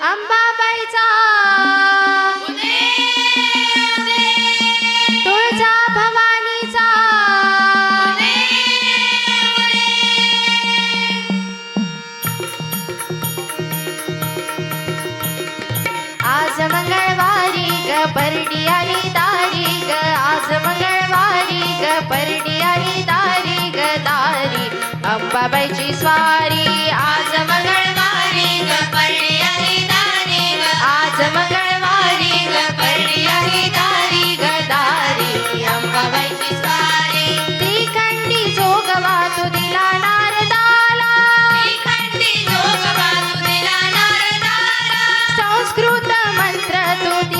अंबाबाईचा. तुळजा भवानीचा. आज मंगळवारी ग परडी आली दारी ग. आज मंगळवारी ग परडी आली दारी ग. दारी अंबाबाईची स्वारी. contra maltrato.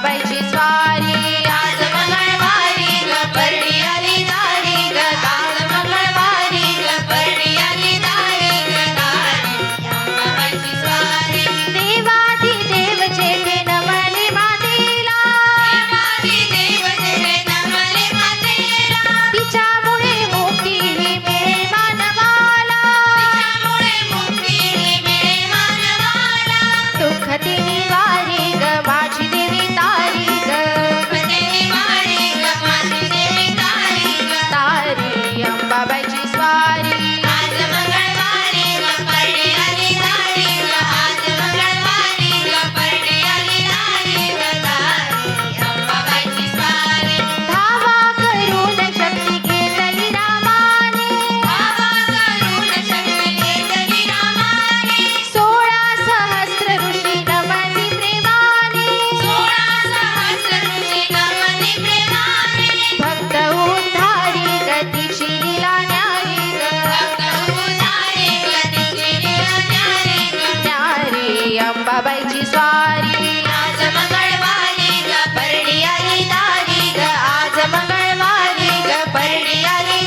bye. भक्त उद्धारी गतीची लीला न्यारी न्यारी अंबाबाईची स्वारी. आज मंगळवारी ग परडी आली दारी ग. आज मंगळवारी ग परडी आली